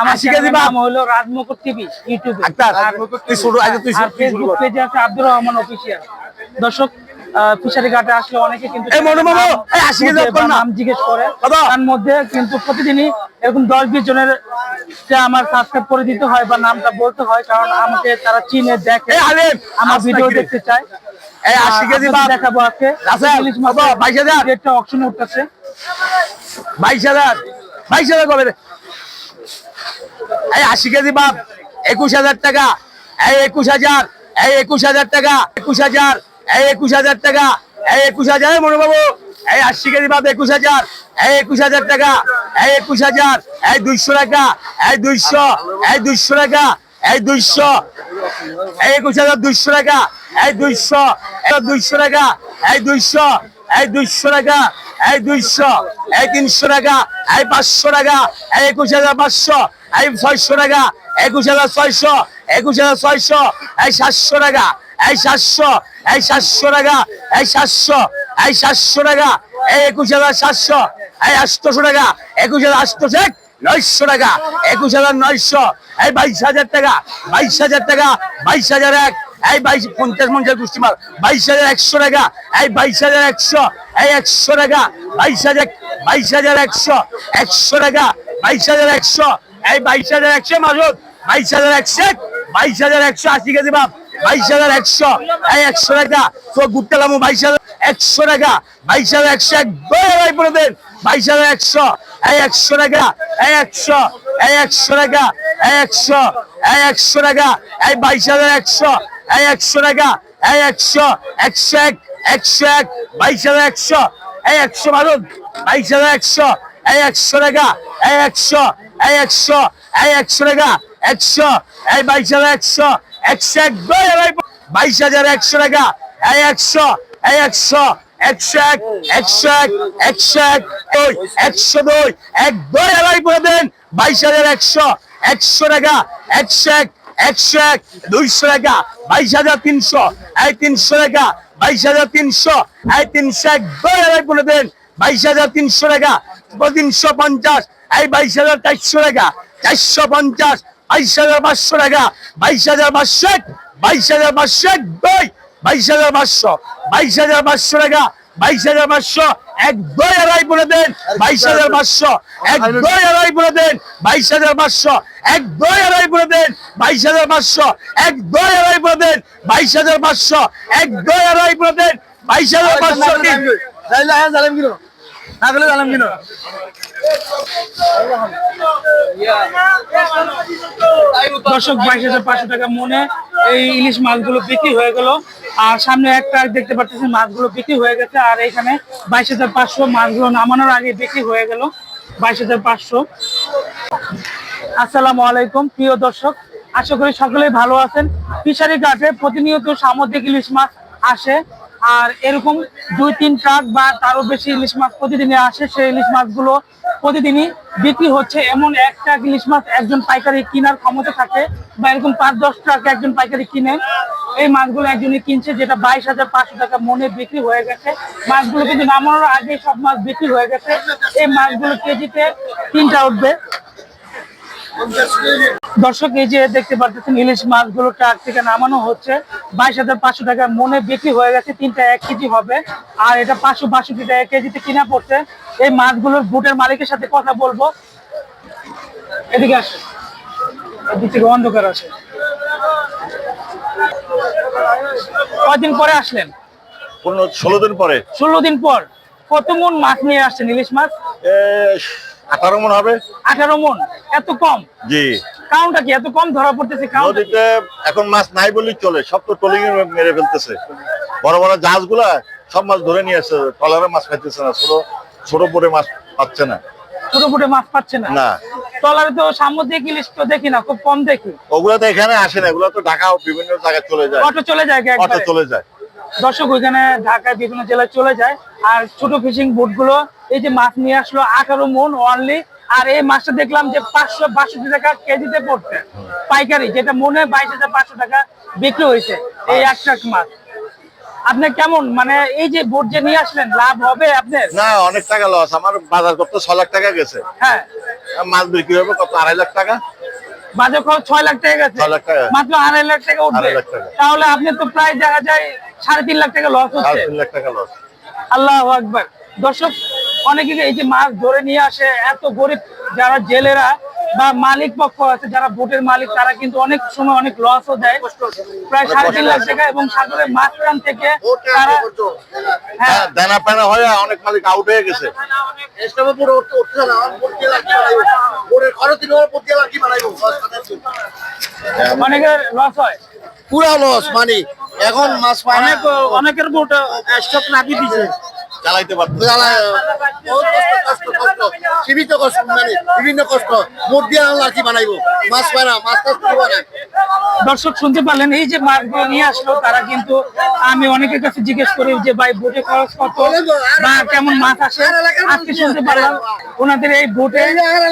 আমার কেজি নাম হলো রাজমুকুট টিভি ইউটিউবে। তুই শুরু, আগে তুই ফেসবুক পেজে আছে আব্দুর রহমান অফিসিয়াল দর্শক ফিশারি ঘাটে আসলে অনেকে কিন্তু। নাম জিজ্ঞেস করে। তার মধ্যে কিন্তু প্রতিদিনই এরকম দশ বিশ জনের আমার সাবস্ক্রাইব করে দিতে হয় বা নামটা বলতে হয় কারণ আমাকে তারা চিনে দেখে আমার ভিডিও দেখতে চায়। দেখাবো আজকে। বাইশ হাজার? অপশনে উঠতেছে। বাইশ হাজার। বাইশ হাজার কবে? এই আশি কেজি বাপ, একুশ হাজার টাকা, এই একুশ হাজার, এই একুশ হাজার টাকা, একুশ হাজার, এই একুশ হাজার টাকা, এই একুশ হাজার মনোবাবু এই আশি কেজি বাপ, একুশ হাজার, এই একুশ হাজার টাকা, এই একুশ হাজার, এই দুইশো টাকা, এই দুইশো এই দুইশো টাকা, এই দুইশো, এই একুশ হাজার দুইশো টাকা, এই দুইশো দুইশো টাকা, এই দুইশো এই দুইশো টাকা, এই দুইশো, এই তিনশো টাকা, এই পাঁচশো টাকা, এই একুশ হাজার পাঁচশো, এই ছয়শো টাকা, একুশ হাজার ছয়শো, একুশ হাজার ছয়শো, এই সাতশো টাকা, এই সাতশো এই সাতশো টাকা, এই সাতশো এই সাতশো টাকা, এই একুশ হাজার সাতশো, এই আটশোশো টাকা, একুশ হাজার আটশো এক নয়শো টাকা একুশ হাজার নয়শো এই বাইশ হাজার টাকা বাইশ হাজার টাকা বাইশ হাজার এক এই বাইশ পঞ্চাশ পঞ্চাশ গোষ্ঠী মাল বাইশ হাজার একশো টাকা এই বাইশ হাজার একশো এই একশো টাকা বাইশ হাজার বাইশ হাজার একশো একশো টাকা বাইশ হাজার একশো এই বাইশ হাজার একশো মাজুদ বাইশ হাজার একশো এক, বাইশ হাজার একশো আশি কেজি বাপ বাইশ হাজার একশো এই একশো টাকা তো গুপ্তালামু বাইশ হাজার একশো টাকা বাইশ হাজার একশো এক বাইশ হাজার একশো একশো টাকা একশো একশো টাকা একশো একশো টাকা, এই বাইশ হাজার একশো, এই একশো টাকা, এই একশো একশো এক একশো এক, বাইশ হাজার একশো, এই একশো ভারত বাইশ হাজার একশো, এই একশো টাকা, এই একশো এই একশো এই একশো টাকা, একশো, এই বাইশ হাজার একশো একশো এক, বাইশ হাজার একশো টাকা, এই একশো এই একশো একশো এক একশো এক একশো এক দুই একশো দুই। এক দুই আড়াই করে দেন, বাইশ হাজার একশো একশো টাকা একশো এক একশো এক দুইশো টাকা, বাইশ হাজার তিনশো, এই তিনশো টাকা, বাইশ হাজার তিনশো, এই তিনশো এক দুই আড়াই করে দেন, বাইশ হাজার তিনশো টাকা, তিনশো পঞ্চাশ, এই বাইশ হাজার চারশো টাকা, চারশো পঞ্চাশ, বাইশ হাজার পাঁচশো টাকা, বাইশ হাজার পাঁচশো, বাইশ হাজার পাঁচশো দুই বাইশ হাজার পাঁচশো বাইশ হাজার পাঁচশো টাকা বাইশ হাজার পাঁচশো এক দুই আড়াই করে দেন বাইশ হাজার পাঁচশো এক দুই আড়াই করে দেন বাইশ হাজার পাঁচশো এক দুই আড়াই করে দেন বাইশ হাজার পাঁচশো এক দুই আড়াই করে দেন বাইশ হাজার পাঁচশো এক দুই আড়াই করে দেন বাইশ হাজার পাঁচশো দর্শক, বাইশ হাজার পাঁচশো টাকা মনে এই ইলিশ মাছগুলো বিক্রি হয়ে গেল। আর সামনে একটা দেখতে পাচ্ছেন মাছগুলো বিক্রি হয়ে গেছে। আর এখানে বাইশ হাজার পাঁচশো মাছগুলো নামানোর আগে বিক্রি হয়ে গেল। বাইশ হাজার পাঁচশো। আসসালামু আলাইকুম, প্রিয় দর্শক। আশা করি সকলেই ভালো আছেন। ফিশারি ঘাটে প্রতিনিয়ত সামুদ্রিক ইলিশ মাছ আসে। আর এরকম দুই, তিন ট্রাক বা তারও বেশি ইলিশ মাছ প্রতিদিনই আসে, সেই ইলিশ মাছগুলো প্রতিদিনই বিক্রি হচ্ছে। এমন এক ট্রাক ইলিশ মাছ একজন পাইকারি কেনার ক্ষমতা থাকে বা এরকম পাঁচ, দশ ট্রাক একজন পাইকারি কিনে, এই মাছগুলো একজনই কিনছে যেটা বাইশ হাজার পাঁচশো টাকা মনে বিক্রি হয়ে গেছে। মাছগুলো কিন্তু নামানোর আগে সব মাছ বিক্রি হয়ে গেছে। এই মাছগুলো কেজিতে তিনটা উঠবে। দর্শক এই যে দেখতে পাচ্ছেন ইলিশ মাছগুলো ট্রাক থেকে নামানো হচ্ছে। বাইশ হাজার পাঁচশো টাকা মনে বিক্রি হয়ে গেছে তিনটা এক কেজি হবে। আর এটা পাঁচশো বাষট্টি টাকা কেজিতে কিনা পড়ছে। এই মাছগুলোর বুটের মালিকের সাথে কথা বলব। এদিকে আসে। এদিক থেকে অন্ধকার আছে। কয়দিন পরে আসলেন? ষোলো দিন পরে। ষোলো দিন পর। কত মন মাছ নিয়ে আসছেন ইলিশ মাছ? আঠারো মন হবে। আঠারো মন এত কম? জি। কাউন্টটা কি? এত কম ধরা পড়তেছে নদীতে এখন মাছ নাই বলেই চলে সব তো ট্রলিং মেরে ফেলতেছে। বড় বড় জাহাজগুলা সব মাছ ধরে নিয়ে আসছে ট্রলারে মাছ খাইতেছে না ছোট ছোট পরে মাছ পাচ্ছে না। ছোট ফুটে মাছ পাচ্ছে না? না। ট্রলারে তো সামুদ্রিক ইলিশ তো দেখি না খুব কম দেখি। ওগুলা তো এখানে আসে না এগুলো তো ঢাকা বিভিন্ন জায়গায় চলে যায়। অটো চলে যায় অটো চলে যায়। দর্শক ওইখানে ঢাকায় বিভিন্ন জেলায় চলে যায়। আর ছোট ফিশিং বোটগুলো এই যে মাছ নিয়ে আসলো আঠারো মন অনলি আর এই মাছটা দেখলাম যে পাঁচশো বাষট্টি টাকা কেজিতে পড়ছে। পাইকারি যেটা মনে বাইশ হাজার পাঁচশো টাকা বিক্রি হয়েছে এই এক ট্রাক মাছ। আপনি কেমন? মানে এই যে বোট যে নিয়ে আসলেন লাভ হবে আপনার? না অনেক টাকা লস আমার বাজার করতে ছ লাখ টাকা গেছে। হ্যাঁ। মাছ বিক্রি হবে কত? আড়াই লাখ টাকা। বাজার খরচ ছয় লাখ টাকা গেছে। ছয় মাত্র আড়াই লাখ টাকা উঠবে আড়াই লাখ টাকা। তাহলে আপনি তো প্রায় দেখা যায় সাড়ে তিন লাখ টাকা লস হচ্ছে। তিন লাখ টাকা লস আল্লাহ আকবার। দর্শক অনেকে এই যে মাছ ধরে নিয়ে আসে এত গরিব যারা জেলেরা বা মালিক পক্ষ আছে যারা বোটের মালিক তারা কিন্তু অনেক সময় অনেক লসও দেয়। প্রায় সাড়ে তিন লাখ টাকা এবং সাগরের মাঝখান থেকে তারা হ্যাঁ। দেনা পেনা হয়ে অনেক মালিক আউট হয়ে গেছে। অনেকের লস হয়। পুরা লস মানে এখন মাছ অনেক অনেকের বোট স্টক নামিয়ে দিছে। চালাইতে পারতো। সীমিত কষ্ট মানে বিভিন্ন কষ্ট। মোট দিয়ে কি বানাইবো? মাছ পায় না মাছ টাছ পায় দর্শক শুনতে পারলেন এই যে মাছগুলো নিয়ে আসলো তারা কিন্তু আমি অনেকের কাছে জিজ্ঞেস করি যে ভাই বোটে খরচ কত? বা কেমন মাছ আসে? আজকে শুনতে পারলাম ওনাদের এই বোটে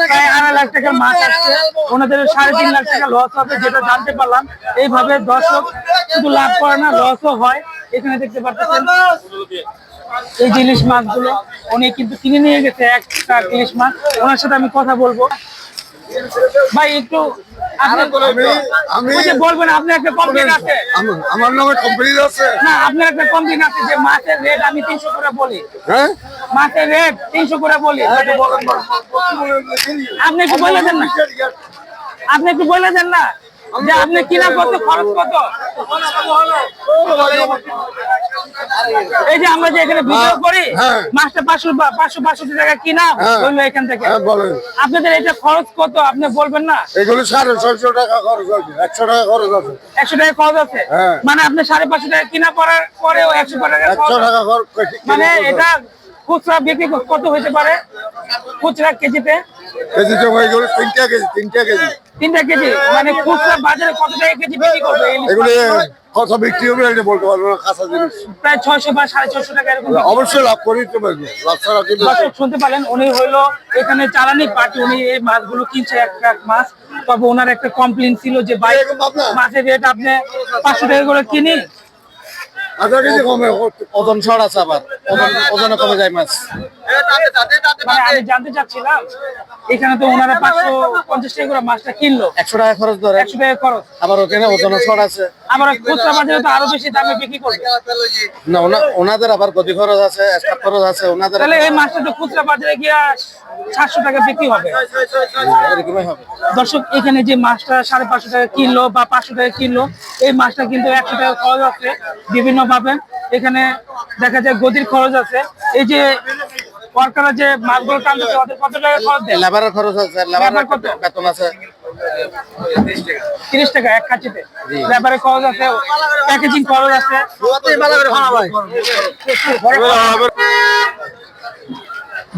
প্রায় আড়াই লাখ টাকার মাছ আসছে। ওনাদের সাড়ে তিন লাখ টাকা লস হবে যেটা জানতে পারলাম। এইভাবে দর্শক শুধু লাভ করে না লসও হয়। এখানে দেখতে পাচ্ছেন এই যে ইলিশ মাছগুলো উনি কিন্তু কিনে নিয়ে গেছে একটা ইলিশ মাছ। ওনার সাথে আমি কথা বলব। ভাই একটু আপনি- আমি বলবেন আপনি একটা কমপ্লেন আছে। আমার- আমার নামে কোম্পানি আছে। না আপনার একটা কমপ্লেন আছে যে মাছের রেট আমি তিনশো করে বলি। হ্যাঁ? মাছের রেট তিনশো করে বলি। আপনি একটু বলে দেন না। আপনি একটু বলে দেন না। যে আপনি কিনা কত খরচ কত? এই যে আমরা যে এখানে ভিডিও করি হ্যাঁ। পাঁচশো পাঁচশো পাঁচশো টাকা কিনা হ্যাঁ। হইল এখান থেকে। হ্যাঁ বলেন। আপনাদের এটা খরচ কত? আপনি বলবেন না? এগুলো সাড়ে ছয়শো টাকা খরচ আছে একশো টাকা খরচ আছে। একশো টাকা খরচ আছে? হ্যাঁ। মানে আপনি সাড়ে পাঁচশো টাকা কিনা পড়ার পরেও একশো টাকা একশো টাকা খরচ মানে এটা খুচরা বিক্রি কত হতে পারে? খুচরা কেজিতে? কেজিতে হয়ে গেল তিনটা কেজি তিনটা কেজি। তিনটা কেজি? মানে খুচরা বাজারে কত টাকা কেজি বিক্রি করবে? এগুলি? কত বিক্রি হবে এটা বলতে পারব না কাঁচা জিনিস। প্রায় ছয়শো বা সাড়ে ছয়শো টাকা এরকম অবশ্যই লাভ করেই তো লাভ ছাড়া কিন্তু শুনতে পারলেন উনি হইল এখানে চালানি পার্টি উনি এই মাছগুলো কিনছে এক এক মাছ তবে ওনার একটা কমপ্লেন ছিল যে এরকম মাছের রেট আপনি পাঁচশো টাকা করে কিনি। আধা কেজি কমে ওজন ছড় আছে আবার। ওজন ওজনে কমে যায় মাছ। আমি জানতে চাচ্ছিলাম এখানে তো ওনারা পাঁচশো পঞ্চাশ টাকা করে মাছটা কিনলো। একশো টাকা খরচ ধরে। একশো টাকা খরচ। আবার ওখানে ওজনে ছড় আছে। আবার খুচরা বাজারে তো আরও বেশি দামে বিক্রি করবে। না ওনাদের আবার গতি খরচ আছে স্টাফ খরচ আছে ওনাদের তাহলে এই মাছটা তো খুচরা বাজারে গিয়ে সাতশো টাকা বিক্রি হবে। হবে। দর্শক এখানে যে মাছটা সাড়ে পাঁচশো টাকা কিনলো বা পাঁচশো টাকা কিনলো এই মাছটা কিন্তু একশো টাকা খরচ আছে বিভিন্ন ভাবে এখানে দেখা যায় গদির খরচ আছে। এই যে ওয়ার্কাররা যে মাছগুলো টানতেছে ওদের কত টাকা খরচ দেয়? লেবারের খরচ আছে লেবারের কত? বেতন আছে। তিরিশ টাকা। এক খাঁচিতে? লেবারের খরচ আছে প্যাকেজিং খরচ আছে।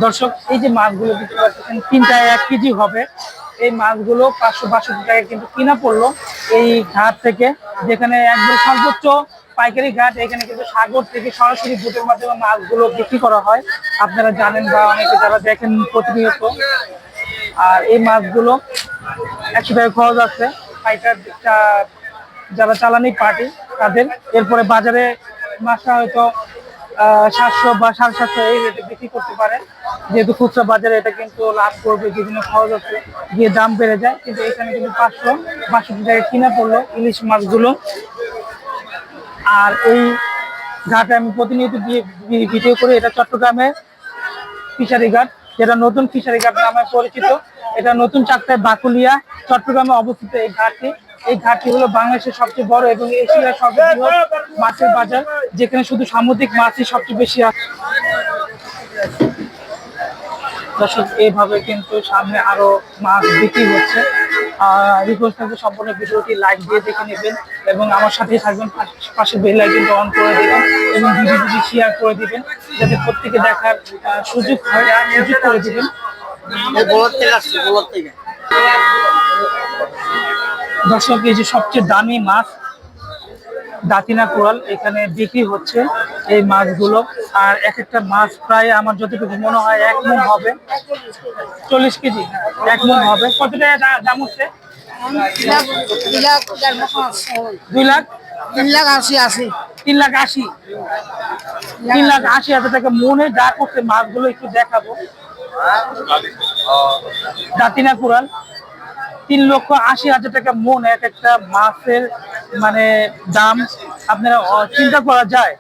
দর্শক এই যে মাছগুলো দেখতে পাচ্ছেন তিনটায় এক কেজি হবে। এই মাছগুলো পাঁচশো বাষট্টি টাকা কিন্তু কিনা পড়ল। এই ঘাট থেকে, যেখানে একদম সর্বোচ্চ পাইকারি ঘাট, এখানে কিন্তু সাগর থেকে সরাসরি বুটের মাধ্যমে মাছগুলো বিক্রি করা হয়। আপনারা জানেন বা অনেকে যারা দেখেন প্রতিনিয়ত, আর এই মাছগুলো একশো টাকা খরচ আছে। পাইকার যারা চালানি পার্টি, তাদের এরপরে বাজারে মাছটা হয়তো সাতশো বা সাড়ে সাতশো এই রেটে বিক্রি করতে পারে যেহেতু খুচরা বাজারে এটা কিন্তু লাভ করবে, বিভিন্ন খরচ আছে গিয়ে দাম বেড়ে যায়। কিন্তু এখানে কিন্তু পাঁচশো, বাষট্টি টাকা কিনা পড়ল ইলিশ মাছগুলো। আর এই ঘাটে আমি প্রতিনিয়ত ভিডিও করি এটা চট্টগ্রামে ফিশারি ঘাট, যেটা নতুন ফিশারি ঘাট নামে পরিচিত। এটা নতুন চারটায় বাকুলিয়া, চট্টগ্রামে অবস্থিত এই ঘাটটি। এই ঘাটটি হলো বাংলাদেশের সবচেয়ে বড় এবং এশিয়ার সর্ববৃহৎ মাছের বাজার, যেখানে শুধু সামুদ্রিক মাছই সবচেয়ে বেশি আছে। দর্শক এইভাবে কিন্তু সামনে আরও মাছ বিক্রি হচ্ছে। সম্পূর্ণ ভিডিওটি লাইক দিয়ে দেখে নেবেন এবং আমার সাথেই থাকবেন, পাশে বেল আইকনটা অন করে দেবেন এবং ভিডিওটি শেয়ার করে দিবেন, যাতে প্রত্যেকে দেখার সুযোগ হয়, সুযোগ করে দিবেন। দর্শক, এই যে সবচেয়ে দামি মাছ দাতিনা কোরাল, এখানে বিক্রি হচ্ছে এই মাছগুলো। আর এক একটা মাছ প্রায় আমার যতটুকু মনে হয় এক মন হবে। চল্লিশ কেজি, এক মন হবে। কত টাকা দাম হচ্ছে? দুই লাখ? তিন লাখ আশি আশি তিন লাখ আশি। তিন লাখ আশি হাজার টাকা মনে যা করছে মাছগুলো একটু দেখাবো। দাতিনা কুরাল। তিন লক্ষ আশি হাজার টাকা মন এক একটা মাছের মানে দাম আপনারা চিন্তা করা যায়।